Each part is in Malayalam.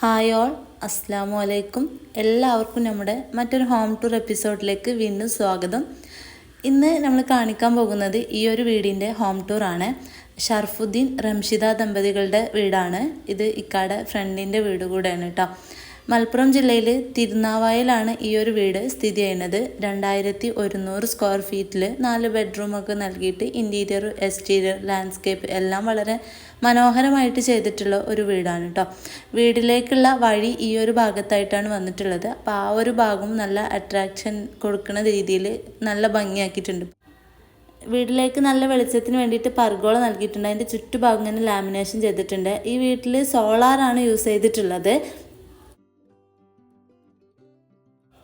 ഹായ് ഓൾ അസ്സാം വലൈക്കും എല്ലാവർക്കും നമ്മുടെ മറ്റൊരു ഹോം ടൂർ എപ്പിസോഡിലേക്ക് വീണ്ടും സ്വാഗതം. ഇന്ന് നമ്മൾ കാണിക്കാൻ പോകുന്നത് ഈ ഒരു വീടിന്റെ ഹോം ടൂർ ആണ്. ഷർഫുദ്ദീൻ റംഷിദ ദമ്പതികളുടെ വീടാണ്. ഇത് ഇക്കാടെ ഫ്രണ്ടിന്റെ വീട് കൂടെയാണ് കേട്ടോ. മലപ്പുറം ജില്ലയിൽ തിരുനാവായയിലാണ് ഈ ഒരു വീട് സ്ഥിതി ചെയ്യുന്നത്. രണ്ടായിരത്തി ഒരുന്നൂറ് സ്ക്വയർ ഫീറ്റിൽ നാല് ബെഡ്റൂമൊക്കെ നൽകിയിട്ട് ഇന്റീരിയർ എക്സ്റ്റീരിയർ ലാൻഡ്സ്കേപ്പ് എല്ലാം വളരെ മനോഹരമായിട്ട് ചെയ്തിട്ടുള്ള ഒരു വീടാണ് കേട്ടോ വീടിലേക്കുള്ള വഴി ഈ ഒരു ഭാഗത്തായിട്ടാണ് വന്നിട്ടുള്ളത്. അപ്പോൾ ആ ഒരു ഭാഗം നല്ല അട്രാക്ഷൻ കൊടുക്കുന്ന രീതിയിൽ നല്ല ഭംഗിയാക്കിയിട്ടുണ്ട്. വീട്ടിലേക്ക് നല്ല വെളിച്ചത്തിന് വേണ്ടിയിട്ട് പർഗോള നൽകിയിട്ടുണ്ട്. അതിന്റെ ചുറ്റുഭാഗം ഇങ്ങനെ ലാമിനേഷൻ ചെയ്തിട്ടുണ്ട്. ഈ വീട്ടിൽ സോളാറാണ് യൂസ് ചെയ്തിട്ടുള്ളത്.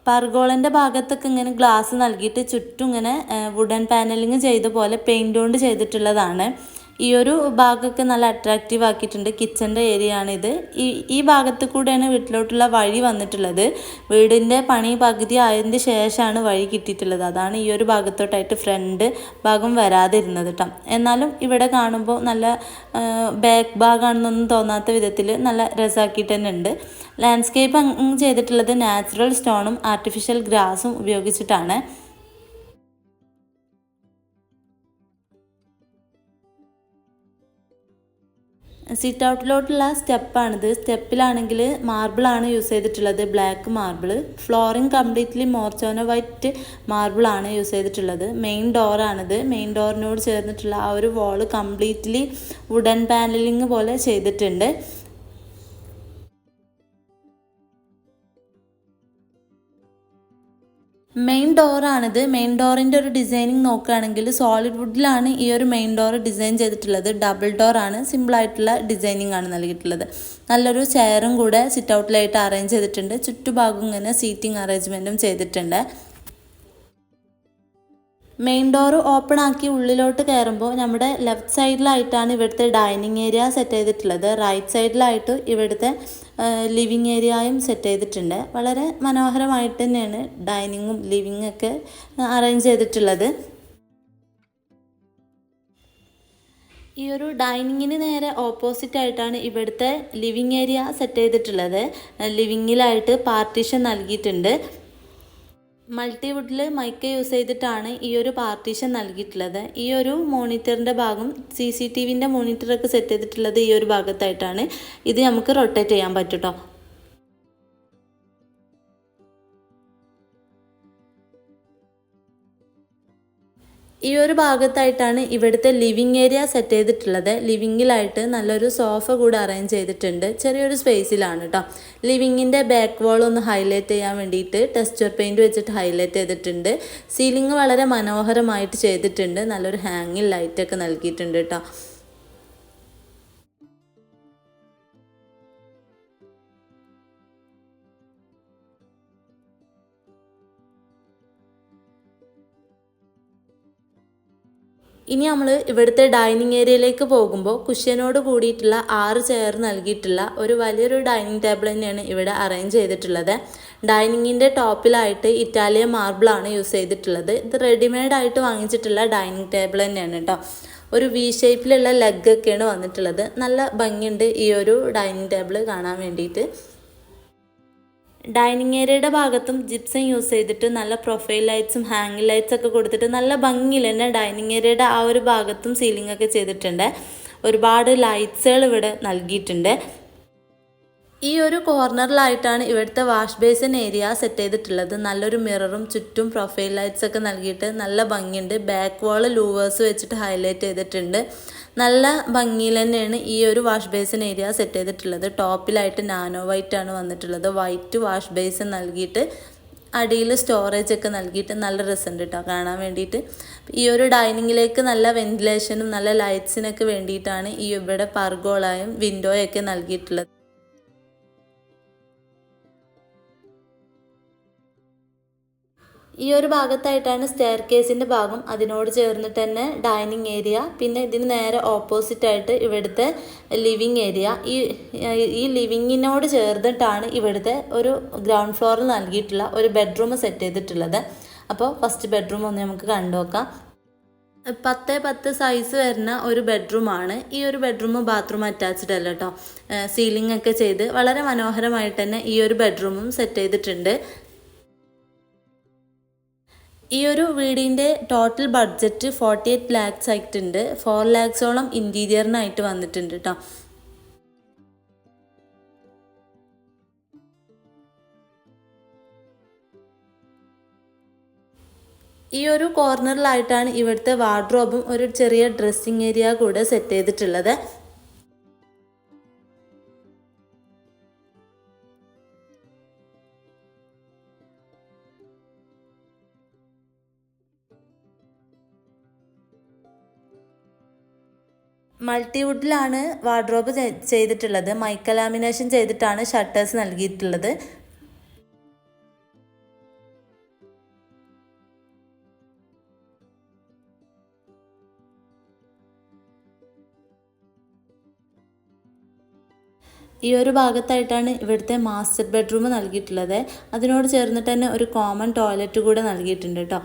പർഗോളന്റെ ഭാഗത്തൊക്കെ ഇങ്ങനെ ഗ്ലാസ് നൽകിയിട്ട് ചുറ്റും ഇങ്ങനെ വുഡൻ പാനലിങ് ചെയ്ത പോലെ പെയിന്റ് കൊണ്ട് ചെയ്തിട്ടുള്ളതാണ്. ഈ ഒരു ഭാഗമൊക്കെ നല്ല അട്രാക്റ്റീവ് ആക്കിയിട്ടുണ്ട്. കിച്ചന്റെ ഏരിയ ആണിത്. ഈ ഈ ഭാഗത്ത് കൂടെയാണ് വീട്ടിലോട്ടുള്ള വഴി വന്നിട്ടുള്ളത്. വീടിന്റെ പണി പകുതി ആയതിന് ശേഷമാണ് വഴി കിട്ടിയിട്ടുള്ളത്. അതാണ് ഈ ഒരു ഭാഗത്തോട്ടായിട്ട് ഫ്രണ്ട് ഭാഗം വരാതിരുന്നത് കേട്ടോ എന്നാലും ഇവിടെ കാണുമ്പോൾ നല്ല ബാക്ക് ഭാഗമാണെന്നൊന്നും തോന്നാത്ത വിധത്തിൽ നല്ല രസമാക്കിയിട്ട് തന്നെ ഉണ്ട് ലാൻഡ്സ്കേപ്പ് ചെയ്തിട്ടുള്ളത് നാച്ചുറൽ സ്റ്റോണും ആർട്ടിഫിഷ്യൽ ഗ്രാസും ഉപയോഗിച്ചിട്ടാണ്. സിറ്റ് ഔട്ടിലോട്ടുള്ള സ്റ്റെപ്പാണിത്. സ്റ്റെപ്പിലാണെങ്കിൽ മാർബിളാണ് യൂസ് ചെയ്തിട്ടുള്ളത്. ബ്ലാക്ക് മാർബിൾ ഫ്ലോറിങ് കംപ്ലീറ്റ്ലി മോർച്ചോന വൈറ്റ് മാർബിളാണ് യൂസ് ചെയ്തിട്ടുള്ളത്. മെയിൻ ഡോറാണിത്. മെയിൻ ഡോറിനോട് ചേർന്നിട്ടുള്ള ആ ഒരു വാൾ കംപ്ലീറ്റ്ലി വുഡൻ പാനലിങ് പോലെ ചെയ്തിട്ടുണ്ട്. മെയിൻ ഡോറാണിത് മെയിൻ ഡോറിന്റെ ഒരു ഡിസൈനിങ് നോക്കുകയാണെങ്കിൽ സോളിഡ് വുഡിലാണ് ഈ ഒരു മെയിൻ ഡോർ ഡിസൈൻ ചെയ്തിട്ടുള്ളത്. ഡബിൾ ഡോറാണ് സിമ്പിളായിട്ടുള്ള ഡിസൈനിങ് ആണ് നൽകിയിട്ടുള്ളത്. നല്ലൊരു ചെയറും കൂടെ സിറ്റ് ഔട്ടിലായിട്ട് അറേഞ്ച് ചെയ്തിട്ടുണ്ട്. ചുറ്റുഭാഗം ഇങ്ങനെ സീറ്റിംഗ് അറേഞ്ച്മെന്റും ചെയ്തിട്ടുണ്ട്. മെയിൻ ഡോർ ഓപ്പൺ ആക്കി ഉള്ളിലോട്ട് കയറുമ്പോൾ നമ്മുടെ ലെഫ്റ്റ് സൈഡിലായിട്ടാണ് ഇവിടുത്തെ ഡൈനിങ് ഏരിയ സെറ്റ് ചെയ്തിട്ടുള്ളത്. റൈറ്റ് സൈഡിലായിട്ട് ഇവിടുത്തെ ലിവിങ് ഏരിയയും സെറ്റ് ചെയ്തിട്ടുണ്ട്. വളരെ മനോഹരമായിട്ട് തന്നെയാണ് ഡൈനിങ്ങും ലിവിങ്ങും ഒക്കെ അറേഞ്ച് ചെയ്തിട്ടുള്ളത്. ഈ ഒരു ഡൈനിങ്ങിന് നേരെ ഓപ്പോസിറ്റ് ആയിട്ടാണ് ഇവിടുത്തെ ലിവിങ് ഏരിയ സെറ്റ് ചെയ്തിട്ടുള്ളത്. ലിവിങ്ങിലായിട്ട് പാർട്ടീഷൻ നൽകിയിട്ടുണ്ട്. മൾട്ടിവുഡിൽ മൈക്ക് യൂസ് ചെയ്തിട്ടാണ് ഈ ഒരു പാർട്ടീഷൻ നൽകിയിട്ടുള്ളത്. ഈ ഒരു മോണിറ്ററിന്റെ ഭാഗം സി സി ടി വിന്റെ മോണിറ്ററൊക്കെ സെറ്റ് ചെയ്തിട്ടുള്ളത് ഈ ഒരു ഭാഗത്തായിട്ടാണ്. ഇത് നമുക്ക് റൊട്ടേറ്റ് ചെയ്യാൻ പറ്റും കേട്ടോ ഈ ഒരു ഭാഗത്തായിട്ടാണ് ഇവിടുത്തെ ലിവിങ് ഏരിയ സെറ്റ് ചെയ്തിട്ടുള്ളത്. ലിവിങ്ങിലായിട്ട് നല്ലൊരു സോഫ കൂടെ അറേഞ്ച് ചെയ്തിട്ടുണ്ട്. ചെറിയൊരു സ്പേസിലാണ് കേട്ടോ ലിവിങ്ങിന്റെ ബാക്ക് വാൾ ഒന്ന് ഹൈലൈറ്റ് ചെയ്യാൻ വേണ്ടിയിട്ട് ടെക്സ്ചർ പെയിന്റ് വെച്ചിട്ട് ഹൈലൈറ്റ് ചെയ്തിട്ടുണ്ട്. സീലിംഗ് വളരെ മനോഹരമായിട്ട് ചെയ്തിട്ടുണ്ട്. നല്ലൊരു ഹാങ്ങിങ് ലൈറ്റൊക്കെ നൽകിയിട്ടുണ്ട് കേട്ടോ ഇനി നമ്മൾ ഇവിടുത്തെ ഡൈനിങ് ഏരിയയിലേക്ക് പോകുമ്പോൾ കുഷ്യനോട് കൂടിയിട്ടുള്ള ആറ് ചെയർ നൽകിയിട്ടുള്ള ഒരു വലിയൊരു ഡൈനിങ് ടേബിൾ തന്നെയാണ് ഇവിടെ അറേഞ്ച് ചെയ്തിട്ടുള്ളത്. ഡൈനിങ്ങിന്റെ ടോപ്പിലായിട്ട് ഇറ്റാലിയൻ മാർബിളാണ് യൂസ് ചെയ്തിട്ടുള്ളത്. ഇത് റെഡിമെയ്ഡ് ആയിട്ട് വാങ്ങിച്ചിട്ടുള്ള ഡൈനിങ് ടേബിൾ തന്നെയാണ് കേട്ടോ ഒരു വി ഷേപ്പിലുള്ള ലെഗ് ഒക്കെയാണ് വന്നിട്ടുള്ളത്. നല്ല ഭംഗിയുണ്ട് ഈ ഒരു ഡൈനിങ് ടേബിൾ കാണാൻ വേണ്ടിയിട്ട്. ഡൈനിങ് ഏരിയയുടെ ഭാഗത്തും ജിപ്സം യൂസ് ചെയ്തിട്ട് നല്ല പ്രൊഫൈൽ ലൈറ്റ്സും ഹാങ്ങിങ് ലൈറ്റ്സ് ഒക്കെ കൊടുത്തിട്ട് നല്ല ഭംഗിയിൽ തന്നെ ഡൈനിങ് ഏരിയയുടെ ആ ഒരു ഭാഗത്തും സീലിംഗ് ഒക്കെ ചെയ്തിട്ടുണ്ട്. ഒരുപാട് ലൈറ്റ്സുകൾ ഇവിടെ നൽകിയിട്ടുണ്ട്. ഈ ഒരു കോർണറിലായിട്ടാണ് ഇവിടുത്തെ വാഷ് ബേസിൻ ഏരിയ സെറ്റ് ചെയ്തിട്ടുള്ളത്. നല്ലൊരു മിററും ചുറ്റും പ്രൊഫൈൽ ലൈറ്റ്സ് ഒക്കെ നൽകിയിട്ട് നല്ല ഭംഗിയുണ്ട്. ബാക്ക് വാൾ ലൂവേഴ്സ് വെച്ചിട്ട് ഹൈലൈറ്റ് ചെയ്തിട്ടുണ്ട്. നല്ല ഭംഗിയിൽ തന്നെയാണ് ഈ ഒരു വാഷ് ബേസിൻ ഏരിയ സെറ്റ് ചെയ്തിട്ടുള്ളത്. ടോപ്പിലായിട്ട് നാനോ വൈറ്റ് ആണ് വന്നിട്ടുള്ളത്. വൈറ്റ് വാഷ് ബേസിൻ നൽകിയിട്ട് അടിയിൽ സ്റ്റോറേജ് ഒക്കെ നൽകിയിട്ട് നല്ല രസമുണ്ട് കേട്ടോ കാണാൻ വേണ്ടിയിട്ട്. ഈ ഒരു ഡൈനിങ്ങിലേക്ക് നല്ല വെന്റിലേഷനും നല്ല ലൈറ്റ്സിനൊക്കെ വേണ്ടിയിട്ടാണ് ഈ ഇവിടെ പർഗോളായും വിൻഡോയൊക്കെ നൽകിയിട്ടുള്ളത്. ഈ ഒരു ഭാഗത്തായിട്ടാണ് സ്റ്റെയർ കേസിന്റെ ഭാഗം. അതിനോട് ചേർന്നിട്ട് തന്നെ ഡൈനിങ് ഏരിയ പിന്നെ ഇതിന് നേരെ ഓപ്പോസിറ്റ് ആയിട്ട് ഇവിടുത്തെ ലിവിങ് ഏരിയ ഈ ഈ ലിവിങ്ങിനോട് ചേർന്നിട്ടാണ് ഇവിടുത്തെ ഒരു ഗ്രൗണ്ട് ഫ്ലോറിൽ നൽകിയിട്ടുള്ള ഒരു ബെഡ്റൂം സെറ്റ് ചെയ്തിട്ടുള്ളത്. അപ്പോൾ ഫസ്റ്റ് ബെഡ്റൂം ഒന്ന് നമുക്ക് കണ്ടു നോക്കാം. പത്ത് പത്ത് സൈസ് വരുന്ന ഒരു ബെഡ്റൂമാണ് ഈ ഒരു ബെഡ്റൂം ബാത്റൂം അറ്റാച്ച്ഡ് അല്ല കേട്ടോ സീലിംഗ് ഒക്കെ ചെയ്ത് വളരെ മനോഹരമായിട്ട് തന്നെ ഈ ഒരു ബെഡ്റൂമും സെറ്റ് ചെയ്തിട്ടുണ്ട്. ഈ ഒരു വീടിന്റെ total budget forty eight lakhs ആയിട്ടുണ്ട്. ഫോർ ലാക്സോളം ഇന്റീരിയറിനായിട്ട് വന്നിട്ടുണ്ട് കേട്ടോ ഈ ഒരു കോർണറിലായിട്ടാണ് ഇവിടുത്തെ വാർഡ്രോബും ഒരു ചെറിയ ഡ്രസ്സിങ് ഏരിയ കൂടെ സെറ്റ് ചെയ്തിട്ടുള്ളത്. മൾട്ടിവുഡിലാണ് വാർഡ്രോബ് ചെയ്തിട്ടുള്ളത്. മൈക്ക മൈക്കലാമിനേഷൻ ചെയ്തിട്ടാണ് ഷട്ടേഴ്സ് നൽകിയിട്ടുള്ളത്. ഈ ഒരു ഭാഗത്തായിട്ടാണ് ഇവിടുത്തെ മാസ്റ്റർ ബെഡ്റൂം നൽകിയിട്ടുള്ളത്. അതിനോട് ചേർന്നിട്ട് തന്നെ ഒരു കോമൺ ടോയ്ലറ്റ് കൂടെ നൽകിയിട്ടുണ്ട് കേട്ടോ.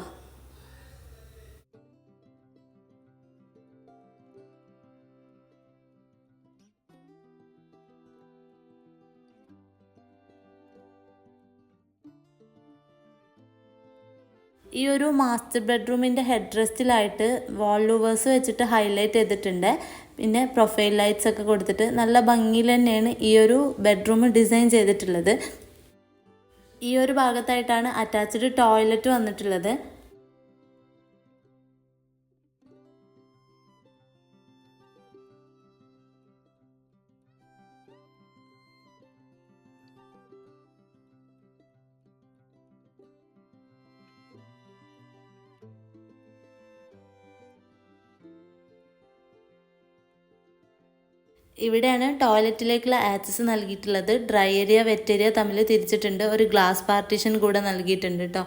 ഈ ഒരു മാസ്റ്റർ ബെഡ്റൂമിന്റെ ഹെഡ് റെസ്റ്റിലായിട്ട് വാൾ ലൂവേഴ്സ് വെച്ചിട്ട് ഹൈലൈറ്റ് ചെയ്തിട്ടുണ്ട്. പിന്നെ പ്രൊഫൈൽ ലൈറ്റ്സ് ഒക്കെ കൊടുത്തിട്ട് നല്ല ഭംഗിയിൽ തന്നെയാണ് ഈ ഒരു ബെഡ്റൂം ഡിസൈൻ ചെയ്തിട്ടുള്ളത്. ഈ ഒരു ഭാഗത്തായിട്ടാണ് അറ്റാച്ച്ഡ് ടോയ്ലറ്റ് വന്നിട്ടുള്ളത്. ഇവിടെയാണ് ടോയ്ലറ്റിലേക്കുള്ള ആക്സസ് നൽകിയിട്ടുള്ളത്. ഡ്രൈ ഏരിയ വെറ്റ് ഏരിയ തമ്മിൽ തിരിച്ചിട്ടുണ്ട്. ഒരു ഗ്ലാസ് പാർട്ടീഷൻ കൂടെ നൽകിയിട്ടുണ്ട് കേട്ടോ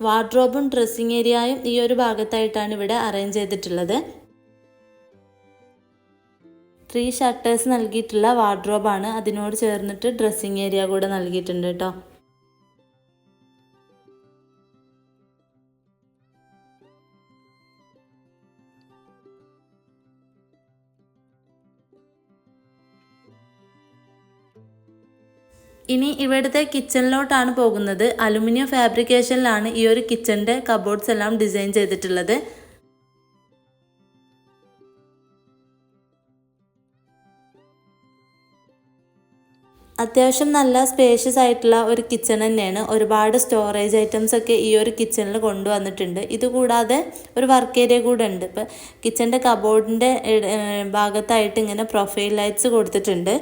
വാർഡ്രോബും ഡ്രസ്സിംഗ് ഏരിയയും ഈ ഒരു ഭാഗത്തായിട്ടാണ് ഇവിടെ അറേഞ്ച് ചെയ്തിട്ടുള്ളത്. ത്രീ ഷട്ടേഴ്സ് നൽകിയിട്ടുള്ള വാർഡ്രോബാണ് അതിനോട് ചേർന്നിട്ട് ഡ്രസ്സിംഗ് ഏരിയ കൂടെ നൽകിയിട്ടുണ്ട് കേട്ടോ ഇനി ഇവിടുത്തെ കിച്ചണിലോട്ടാണ് പോകുന്നത്. അലുമിനിയം ഫാബ്രിക്കേഷനിലാണ് ഈ ഒരു കിച്ചണിന്റെ കബോർഡ്സ് എല്ലാം ഡിസൈൻ ചെയ്തിട്ടുള്ളത്. അത്യാവശ്യം നല്ല സ്പേഷ്യസ് ആയിട്ടുള്ള ഒരു കിച്ചൺ തന്നെയാണ്. ഒരുപാട് സ്റ്റോറേജ് ഐറ്റംസ് ഒക്കെ ഈ ഒരു കിച്ചണിൽ കൊണ്ടുവന്നിട്ടുണ്ട്. ഇതുകൂടാതെ ഒരു വർക്ക് ഏരിയ കൂടെ ഉണ്ട്. ഇപ്പം കിച്ചന്റെ കബോർഡിന്റെ ഭാഗത്തായിട്ട് ഇങ്ങനെ പ്രൊഫൈൽ ലൈറ്റ്സ് കൊടുത്തിട്ടുണ്ട്.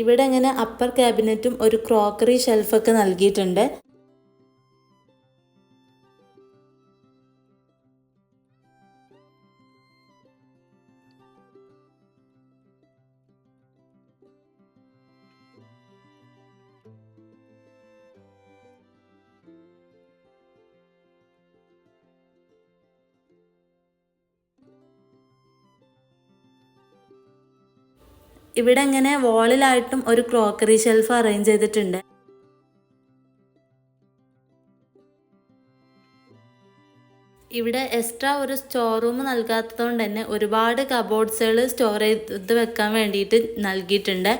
ഇവിടെ ഇങ്ങനെ അപ്പർ ക്യാബിനറ്റും ഒരു ക്രോക്കറി ഷെൽഫൊക്കെ നൽകിയിട്ടുണ്ട്. ഇവിടെ ഇങ്ങനെ വാളിലായിട്ടും ഒരു ക്രോക്കറി ഷെൽഫ് അറേഞ്ച് ചെയ്തിട്ടുണ്ട്. ഇവിടെ എക്സ്ട്രാ ഒരു സ്റ്റോർ റൂം നൽകാത്തതുകൊണ്ട് തന്നെ ഒരുപാട് കബോർഡ്സുകൾ സ്റ്റോർ ചെയ്ത് വെക്കാൻ വേണ്ടിയിട്ട് നൽകിയിട്ടുണ്ട്.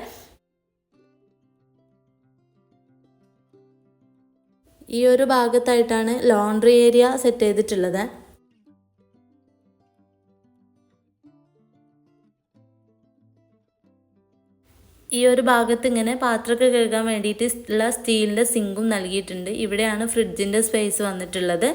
ഈ ഒരു ഭാഗത്തായിട്ടാണ് ലോണ്ട്രി ഏരിയ സെറ്റ് ചെയ്തിട്ടുള്ളത്. ഈ ഒരു ഭാഗത്ത് ഇങ്ങനെ പാത്രമൊക്കെ കഴുകാൻ വേണ്ടിയിട്ട് ഉള്ള സ്റ്റീലിന്റെ സിങ്കും നൽകിയിട്ടുണ്ട്. ഇവിടെയാണ് ഫ്രിഡ്ജിന്റെ സ്പേസ് വന്നിട്ടുള്ളത്.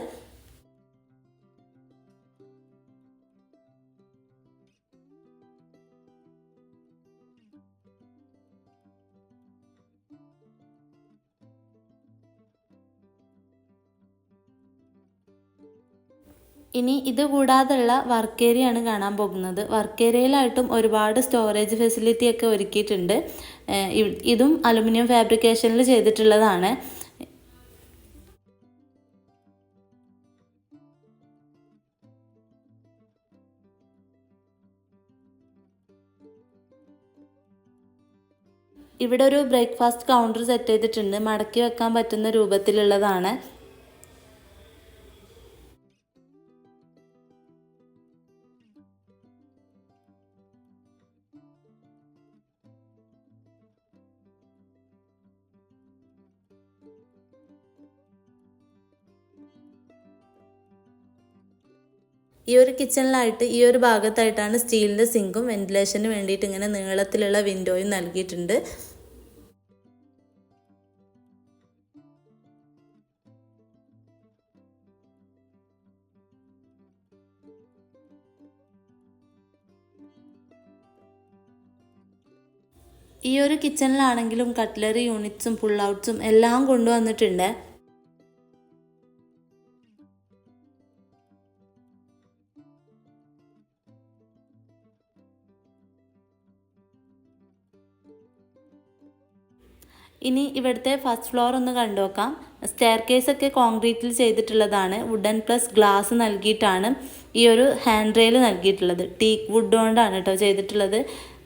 ഇനി ഇത് കൂടാതെയുള്ള വർക്ക് ഏരിയയാണ് കാണാൻ പോകുന്നത്. വർക്ക് ഏരിയയിലായിട്ടും ഒരുപാട് സ്റ്റോറേജ് ഫെസിലിറ്റി ഒക്കെ ഒരുക്കിയിട്ടുണ്ട്. ഇതും അലുമിനിയം ഫാബ്രിക്കേഷനിൽ ചെയ്തിട്ടുള്ളതാണ്. ഇവിടെ ഒരു ബ്രേക്ക്ഫാസ്റ്റ് കൗണ്ടർ സെറ്റ് ചെയ്തിട്ടുണ്ട്. മടക്കി വെക്കാൻ പറ്റുന്ന രൂപത്തിലുള്ളതാണ്. ഈ ഒരു കിച്ചണിലായിട്ട് ഈ ഒരു ഭാഗത്തായിട്ടാണ് സ്റ്റീലിന്റെ സിങ്കും വെന്റിലേഷന് വേണ്ടിയിട്ട് ഇങ്ങനെ നീളത്തിലുള്ള വിൻഡോയും നൽകിയിട്ടുണ്ട്. ഈ ഒരു കിച്ചണിലാണെങ്കിലും കട്ട്ലറി യൂണിറ്റ്സും പുൾ ഔട്ട്സും എല്ലാം കൊണ്ടുവന്നിട്ടുണ്ട്. ഇനി ഇവിടുത്തെ ഫസ്റ്റ് ഫ്ലോർ ഒന്ന് കണ്ടു നോക്കാം സ്റ്റെയർ കേസൊക്കെ കോൺക്രീറ്റിൽ ചെയ്തിട്ടുള്ളതാണ്. വുഡൻ പ്ലസ് ഗ്ലാസ് നൽകിയിട്ടാണ് ഈ ഒരു ഹാൻഡ് റെയിൽ നൽകിയിട്ടുള്ളത്. ടീക്ക് വുഡ് കൊണ്ടാണ് കേട്ടോ ചെയ്തിട്ടുള്ളത്.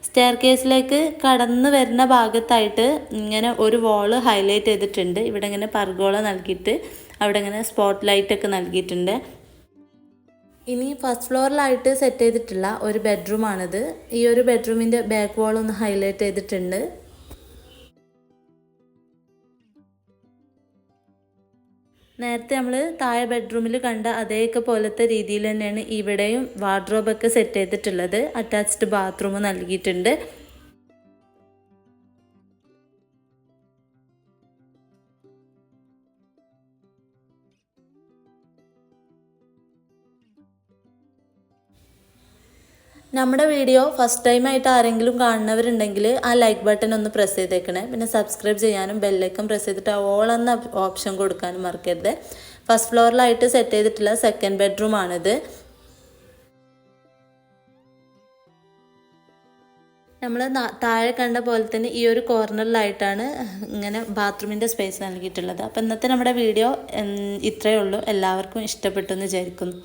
സ്റ്റെയർ കേസിലേക്ക് കടന്നു വരുന്ന ഭാഗത്തായിട്ട് ഇങ്ങനെ ഒരു വാൾ ഹൈലൈറ്റ് ചെയ്തിട്ടുണ്ട്. ഇവിടെ ഇങ്ങനെ പർഗോള നൽകിയിട്ട് അവിടെ ഇങ്ങനെ സ്പോട്ട് ലൈറ്റ് ഒക്കെ നൽകിയിട്ടുണ്ട്. ഇനി ഫസ്റ്റ് ഫ്ലോറിലായിട്ട് സെറ്റ് ചെയ്തിട്ടുള്ള ഒരു ബെഡ്റൂമാണിത് ഈ ഒരു ബെഡ്റൂമിന്റെ ബാക്ക് വാൾ ഒന്ന് ഹൈലൈറ്റ് ചെയ്തിട്ടുണ്ട്. നേരത്തെ നമ്മൾ താഴെ ബെഡ്റൂമിൽ കണ്ട അതേക്കെ പോലത്തെ രീതിയിൽ തന്നെയാണ് ഇവിടെയും വാർഡ്രോബൊക്കെ സെറ്റ് ചെയ്തിട്ടുള്ളത്. അറ്റാച്ച്ഡ് ബാത്റൂം നൽകിയിട്ടുണ്ട്. നമ്മുടെ വീഡിയോ ഫസ്റ്റ് ടൈം ആയിട്ട് ആരെങ്കിലും കാണുന്നവരുണ്ടെങ്കിൽ ആ ലൈക്ക് ബട്ടൺ ഒന്ന് പ്രസ് ചെയ്തേക്കണേ. പിന്നെ സബ്സ്ക്രൈബ് ചെയ്യാനും ബെല്ലൈക്കൺ പ്രസ് ചെയ്തിട്ട് ഓൾ എന്ന ഓപ്ഷൻ കൊടുക്കാനും മറക്കരുത്. ഫസ്റ്റ് ഫ്ലോറിലായിട്ട് സെറ്റ് ചെയ്തിട്ടുള്ള സെക്കൻഡ് ബെഡ്റൂം ആണിത്. നമ്മൾ താഴെ കണ്ട പോലെ തന്നെ ഈ ഒരു കോർണറിലായിട്ടാണ് ഇങ്ങനെ ബാത്റൂമിന്റെ സ്പേസ് നൽകിയിട്ടുള്ളത്. അപ്പോൾ ഇന്നത്തെ നമ്മുടെ വീഡിയോ ഇത്രയേ ഉള്ളൂ. എല്ലാവർക്കും ഇഷ്ടപ്പെട്ടു എന്ന് വിചാരിക്കുന്നു.